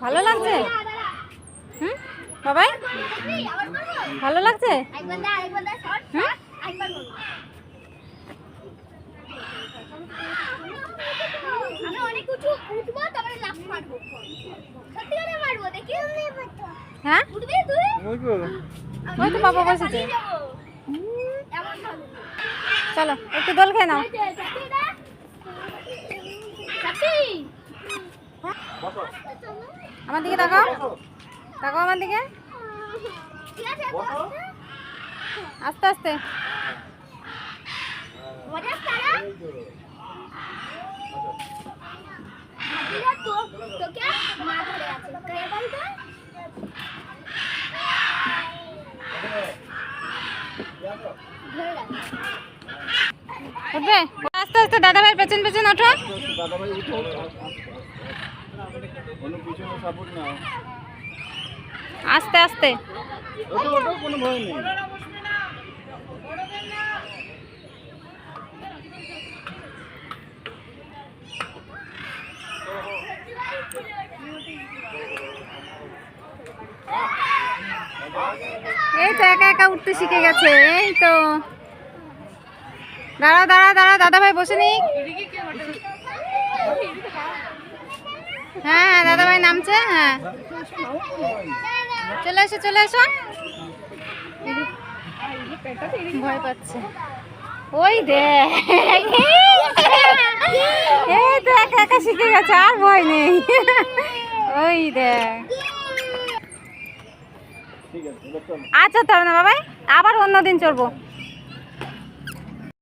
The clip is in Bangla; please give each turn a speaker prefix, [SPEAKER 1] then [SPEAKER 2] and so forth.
[SPEAKER 1] ভালো লাগছে? হুম? বাবাই? ভালো লাগছে? হ্যাঁ? তো। চলো একটু দোল খেয়ে নাও। আমার দিকে তাকাও। তাকাও আমার দিকে। আস্তে আস্তে। আস্তে আস্তে দাদা ভাই পেছন পেছন, ওঠো।
[SPEAKER 2] দাদাভাই উঠো কোনো পিছনে সাপোর্ট নাও
[SPEAKER 1] আস্তে আস্তে।
[SPEAKER 2] ওঠো ওঠো কোনো ভয় নেই।
[SPEAKER 1] এই তো একা একা উঠতে শিখে গেছে এই তো। দাঁড়া দাঁড়া দাঁড়া দাদা ভাই বসে নি হ্যাঁ হ্যাঁ দাদা ভাই নামছে হ্যাঁ। চলে এসো চলে এসো। ভয় পাচ্ছে। ওই দেখ। এই একা শিখে গেছে, আর ভয় নেই। ওই দেখ। আচ্ছা তাহলে না, বাবাই, আবার অন্যদিন চলবো।